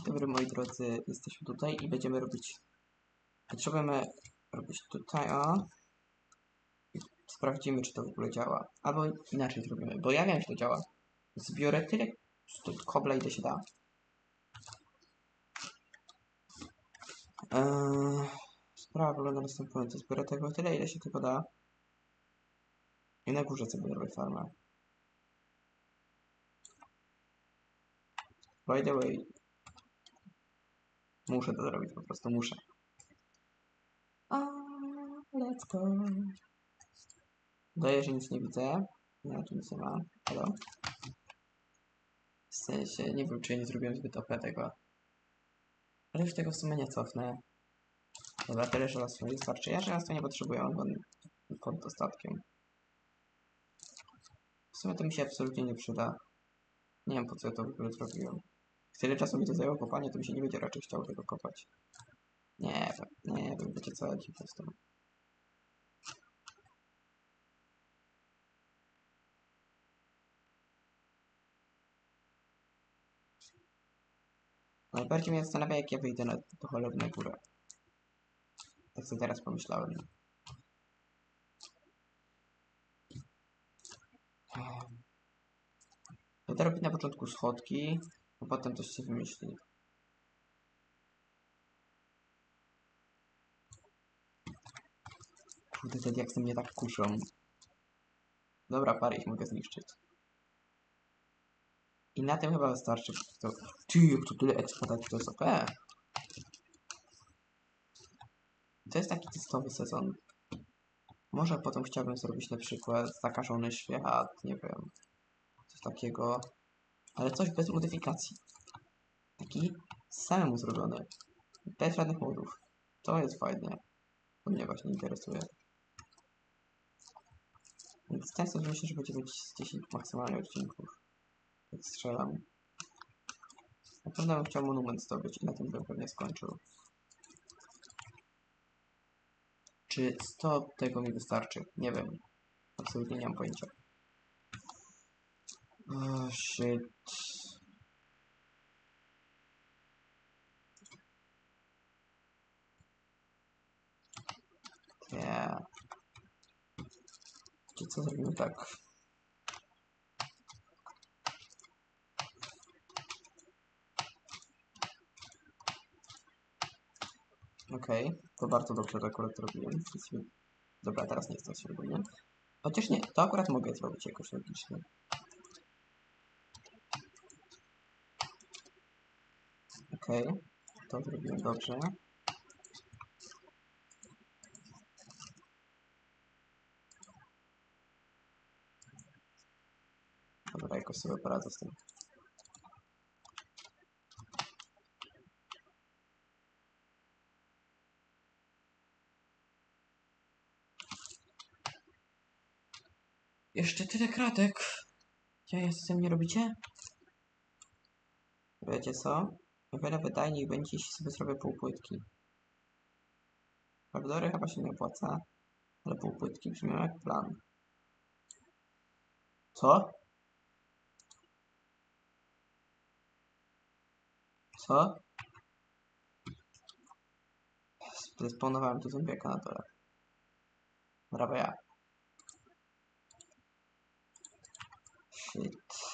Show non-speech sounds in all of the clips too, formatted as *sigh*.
Dzień dobry moi drodzy, jesteśmy tutaj i będziemy robić... Potrzebujemy robić tutaj, o. I sprawdzimy, czy to w ogóle działa. Albo inaczej zrobimy, bo ja wiem, że to działa. Zbiorę tyle kobla, ile się da. Eee, sprawa wygląda następująco. Zbiorę tego tyle, ile się tylko da. I na górze sobie robię farmę. By the way, muszę to zrobić, po prostu muszę. A, let's go. Daję, że nic nie widzę. Nie, tu nic nie ma. Halo? W sensie, nie wiem, czy ja nie zrobiłem zbyt OP tego. Ale już tego w sumie nie cofnę. Dobra, tyle żelastwa nie wystarczy. Ja żelastwa nie potrzebuję, go pod dostatkiem. W sumie to mi się absolutnie nie przyda. Nie wiem, po co ja to w ogóle zrobiłem. Tyle czasu mi to zajęło kopanie, to mi się nie będzie raczej chciał tego kopać. Nie wiem, nie wiem, wiecie co, ci po prostu. Najbardziej mnie zastanawia, jak ja wyjdę na tę cholerną górę. Tak sobie teraz pomyślałem. Będę robić na początku schodki, a potem coś się wymyśli. Kurde, te diaksy mnie tak kuszą. Dobra, parę ich mogę zniszczyć. I na tym chyba wystarczy. To... Ty, jak tu tyle eksploatacji, to jest OP. To jest taki testowy sezon. Może potem chciałbym zrobić na przykład zakażony świat, nie wiem. Coś takiego. Ale coś bez modyfikacji. Taki samemu zrobiony. Bez żadnych modów. To jest fajne. To mnie właśnie interesuje. Więc ten myślę, że będzie mieć z 10 maksymalnie odcinków. Jak strzelam. Na pewno bym chciał monument zdobyć i na tym bym pewnie skończył. Czy 100 tego mi wystarczy? Nie wiem. Absolutnie nie mam pojęcia. Oh shit. Yeah. Czy co zrobimy tak? Okej, to bardzo dobrze, że akurat to robiłem. Dobra, teraz nie chcę się robić. Chociaż nie, to akurat mogę zrobić jakoś logicznie. Okej, to zrobiłem dobrze. Dobra, jakoś sobie poradzę z tym. Jeszcze tyle kratek. Ja jestem, nie robicie? Wiecie co? O wiele wydajniej będzie, jeśli sobie zrobię półpłytki. Pagodory chyba się nie opłaca, ale półpłytki brzmią jak plan. Co? Co? Zespawnowałem tu zombiaka na dole. Brawo ja. Shit.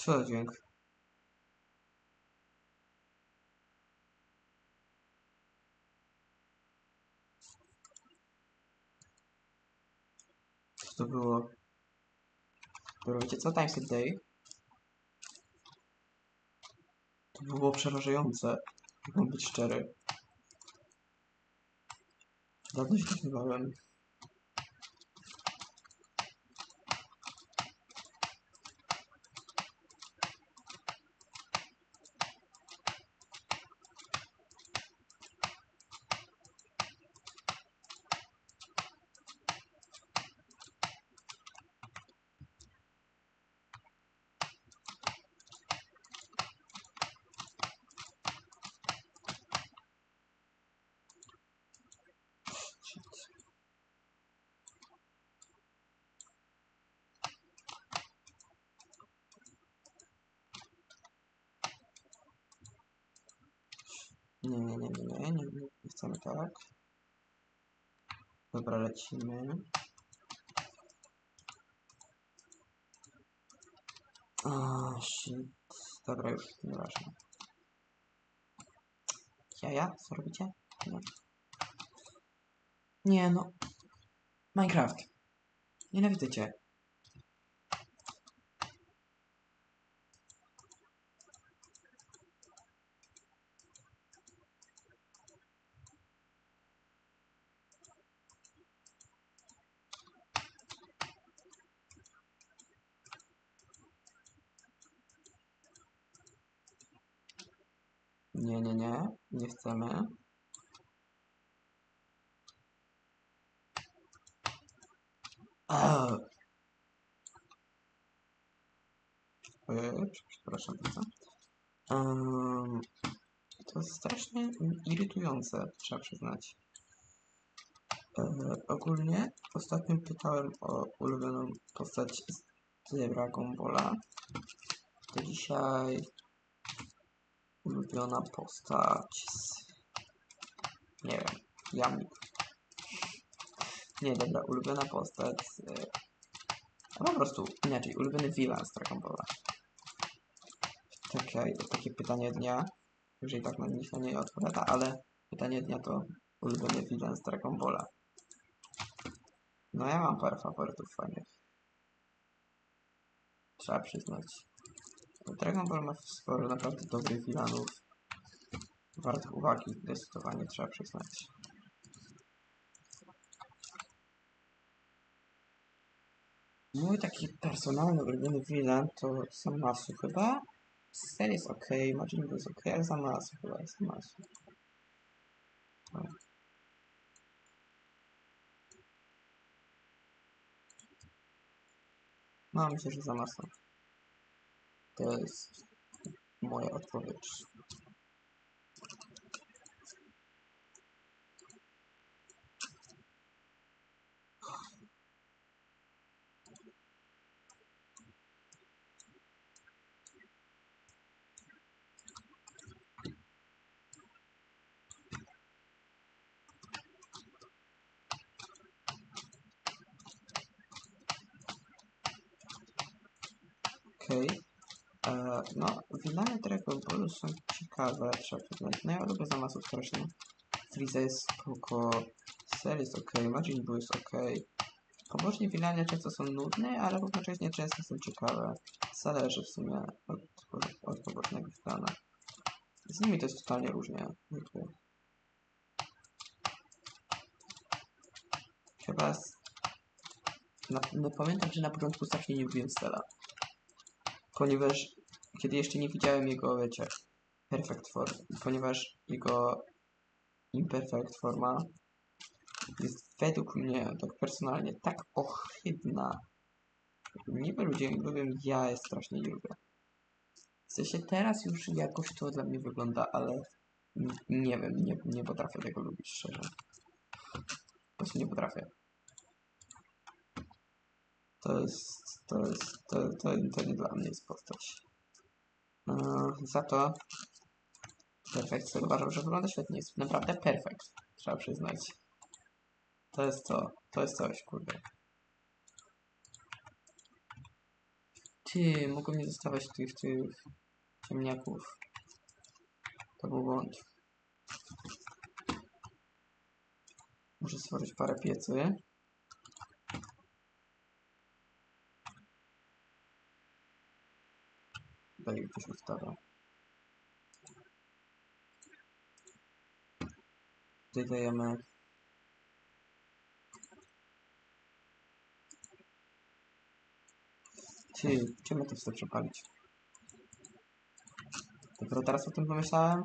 Co za dźwięk? Co to było? Dobra, co? Times a day. To było przerażające. jak być szczery. Dawno się nie bałem. Nie, nie, nie, nie, nie, nie, nie, chcemy tak. Dobra, lecimy. A, shit. Dobra, już, nieważne. Jaja? Co robicie? Nie. Nie, no. Minecraft. Nienawidzę cię. Nie, nie, nie. Nie chcemy. Eee. *clears throat* Ojej, przepraszam bardzo. To jest strasznie irytujące, trzeba przyznać. E, ogólnie ostatnio pytałem o ulubioną postać z Dragon Balla. To dzisiaj ulubiona postać. Nie wiem, Jamnik. Nie, dobra, ulubiona postać. A po prostu inaczej, ulubiony villain z Dragon Balla. Takie, takie pytanie dnia. Już i tak na nich na nie odpowiada, ale pytanie dnia to ulubiony villain z Dragon Balla. No ja mam parę faworytów fajnych. Trzeba przyznać. Dragon Ball ma sporo naprawdę dobrych villanów. Wartych uwagi, zdecydowanie trzeba przyznać. Mój taki personalny ulubiony villain to Samasu chyba. Cell jest ok, Majin jest ok, ale Zamasu chyba jest Zamasu. No, myślę, że Zamasu. Okej. E, No, villany Dragon Ballu są ciekawe, przyznać. No ja lubię Zamasu strasznie. Frieza jest spoko, Cell jest ok, Majin Buu jest ok. Poboczni villany często są nudne, ale równocześnie często są ciekawe. Zależy w sumie od, od pobocznego villana. Z nimi to jest totalnie różnie. Chyba z... na, no pamiętam, że na początku strasznie nie lubiłem Stella. Ponieważ kiedy jeszcze nie widziałem jego, wiecie, perfect form, ponieważ jego imperfect forma jest według mnie, tak personalnie, tak ohydna. Niby ludzie lubią, ja jest strasznie nie lubię. W sensie teraz już jakoś to dla mnie wygląda, ale nie wiem, nie, nie potrafię tego lubić, szczerze. Po prostu nie potrafię. To jest, to jest, to, to, to nie dla mnie jest postać. Yy, za to Perfekt uważam, że wygląda świetnie. Jest naprawdę perfekt, trzeba przyznać. To jest to, to jest coś, kurde. Ty, mogą nie zostawać tych, tych ciemniaków. To był błąd. Muszę stworzyć parę piecy. Dalej ktoś ustawia. Tutaj dajemy Ty, czym ja to chcę przepalić? Dopiero teraz o tym pomyślałem?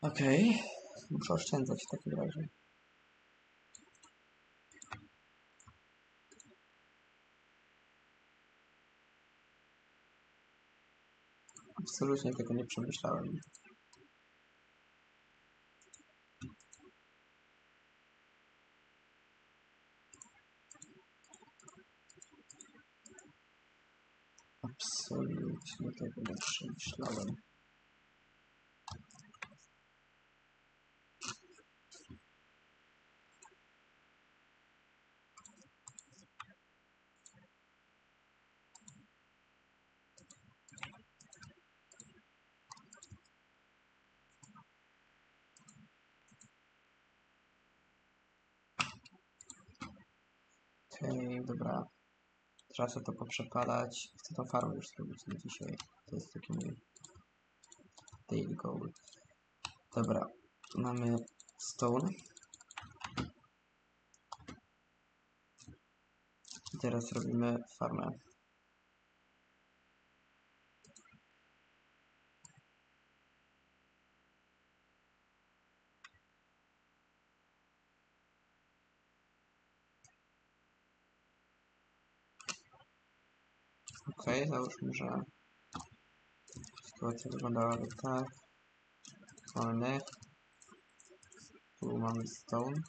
Okej. Muszę oszczędzać w takim razie. Absolutnie tego nie przemyślałem. Absolutnie tego nie przemyślałem. Okej, dobra. Trzeba sobie to poprzepalać. Chcę tą farmę już zrobić na dzisiaj. To jest taki mój daily goal. Dobra, mamy stone. I teraz robimy farmę. Okej, załóżmy, że sytuacja wyglądałaby tak. Mamy. Tu mamy stone.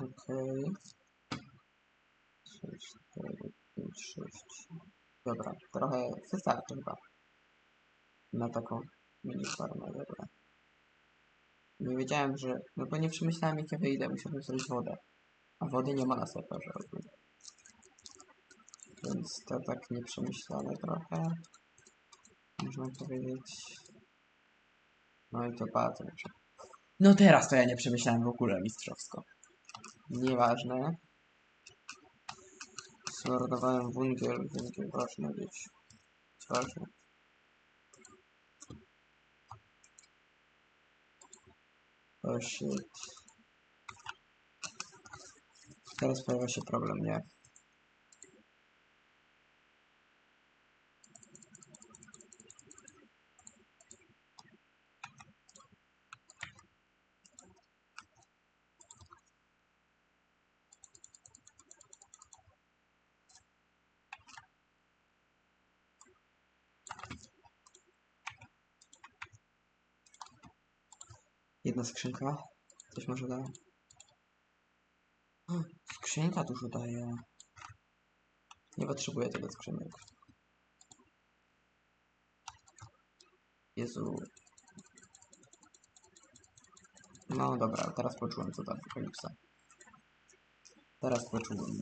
Okej. 6, 4, 5, 6. Dobra, trochę wystarczy chyba. Na taką mini farmę, dobra. Nie wiedziałem, że... No bo nie przemyślałem jak ja wyjdę, musiałbym zrobić wodę. A wody nie ma na serwerze ogólnie. Więc to tak nieprzemyślane trochę. Można powiedzieć. No i to bardzo. No teraz to ja nie przemyślałem w ogóle mistrzowsko. Nieważne. Zmordowałem wungiel, wungiel ważne być. Ważne. Oh shit. Teraz pojawia się problem, nie? Jedna skrzynka. Coś może da? Skrzynka dużo daje. Nie potrzebuję tyle skrzynek. Jezu. No dobra, teraz poczułem co tam Feniksa. Teraz poczułem.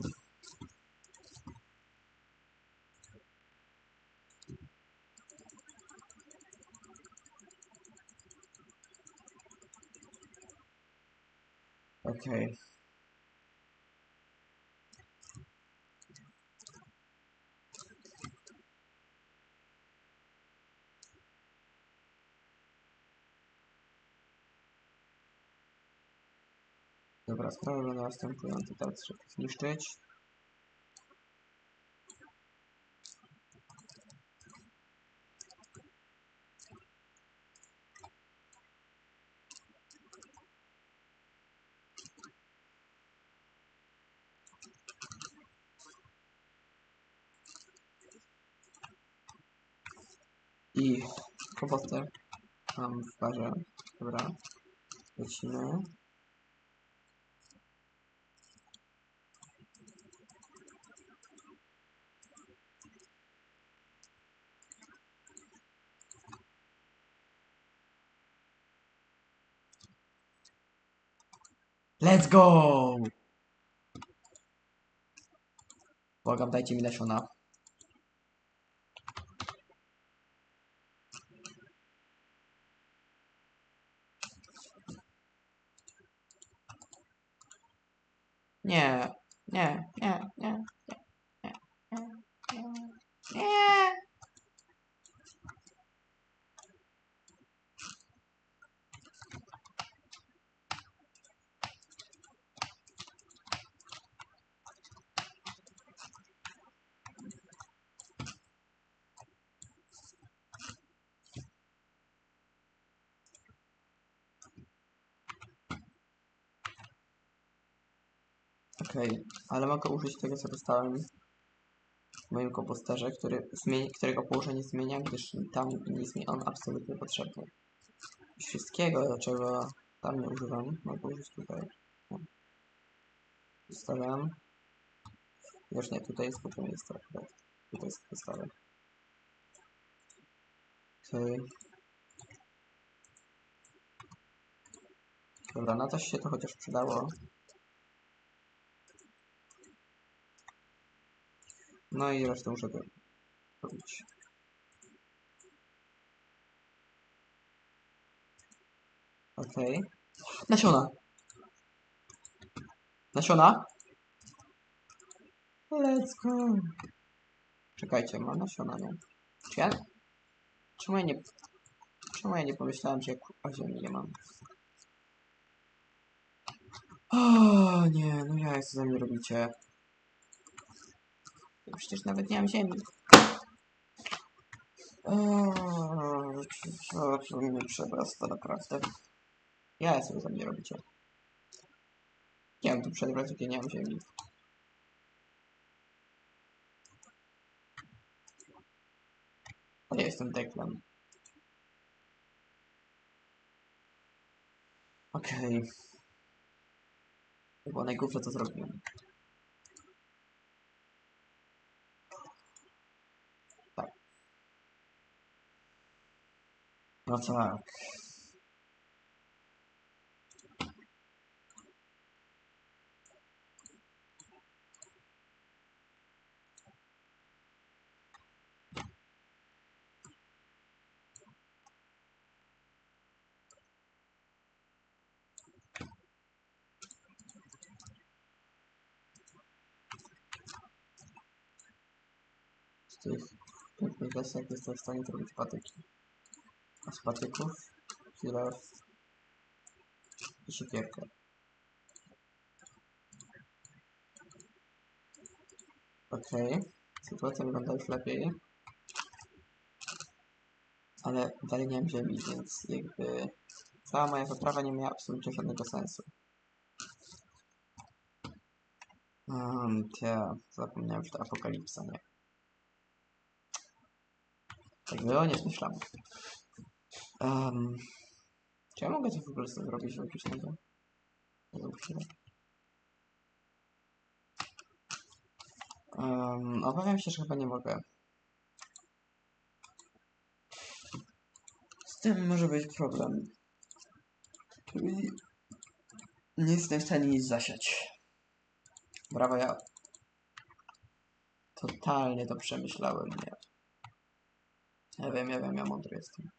Okej. Okay. Dobra, sprawa następująca, teraz trzeba zniszczyć. Mam w barze. Dobra. Lecimy. Let's go! Błagam, dajcie mi nasiona. Okej, ale mogę użyć tego, co dostałem w moim komposterze, który zmieni, którego położenie zmienia, gdyż tam nie jest mi on absolutnie potrzebny. Wszystkiego, dlaczego tam nie używam, mogę użyć tutaj. Zostawiam. Już nie, tutaj jest głupie miejsce akurat. Tutaj jest postawię. Okej. Dobra, na coś się to chociaż przydało. No i resztę go robić. Okej. Nasiona! Nasiona? Let's go! Czekajcie, mam nasiona, nie? Czy ja... Czemu ja nie... Czemu ja nie pomyślałem, że ja ziemi nie mam? O nie, no ja co ze mnie robicie? Przecież nawet nie mam ziemi. O, co tu mnie przerasta naprawdę? Ja co ze mnie robicie? Nie wiem tu przebrać, gdzie nie mam ziemi. A ja jestem Declan. Okej. To było najgłupsze, co zrobiłem. Tak. No tak. Z tych pięknych desek jestem w stanie zrobić patyki. A z patyków kilof i siekierkę. Okej, sytuacja wygląda już lepiej. Ale dalej nie mam ziemi, więc jakby cała moja wyprawa nie miała absolutnie żadnego sensu. Um, ja zapomniałem, że to apokalipsa, nie? Tak było, nie zmyślam. Um, czy ja mogę coś w ogóle z tym zrobić logicznego? Nie zobaczymy. Um, obawiam się, że chyba nie mogę. Z tym może być problem. Czyli nie jestem w stanie nic zasiać. Brawo, ja totalnie to przemyślałem, nie? Ja wiem, ja wiem, ja mądry jestem.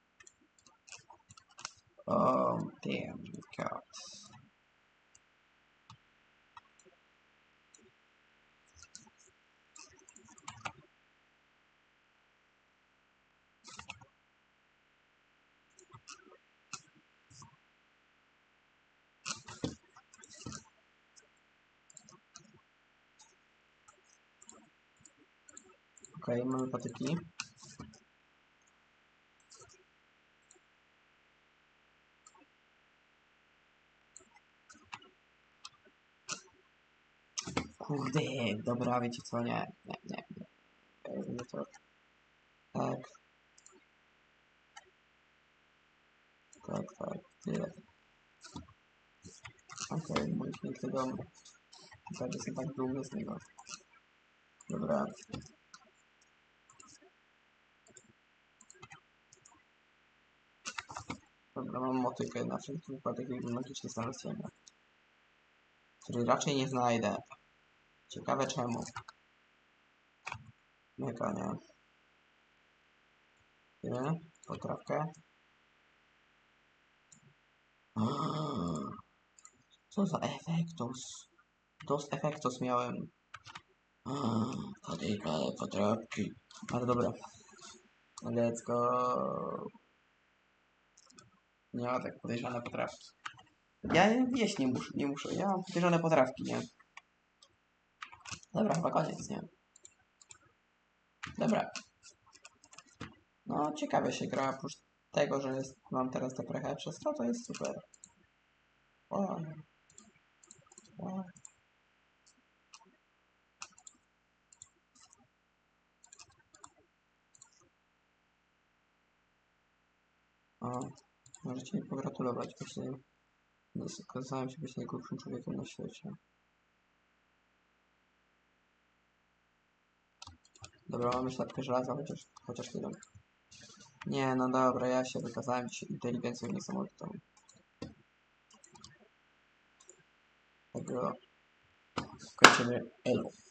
Oh, damn god. Okej, mamy patyki. Kurde, dobra, wiecie co, nie, nie, nie, nie. Nie to. Tak. Tak, tak, tyle. Okej, mój piękny dom. Tak, jestem tak dumny z niego. Dobra. Dobra, mam motykę na wszelki wypadek, jakby magicznie znaleźć ziemię. Której raczej nie znajdę. Ciekawe czemu. Mega, nie? Potrawkę. Ah, Co za efektos? Dos efektos miałem. Ah, Patyka, potrawki. Ale dobra. Let's go. Nie ma tak podejrzane potrawki. Ja jeść nie muszę, nie muszę. Ja mam podejrzane potrawki, nie? Dobra, chyba koniec, nie? Dobra. No, ciekawie się gra, oprócz tego, że jest, mam teraz tę prechę przez to, to jest super. Wow. Wow. O, możecie mi pogratulować, właśnie okazałem się być najgłupszym człowiekiem na świecie. Dobra, mamy sztabkę żelaza, chociaż, chociaż chwilę. Nie, no dobra, ja się wykazałem dzisiaj inteligencją niesamowitą. Tego kończymy elo.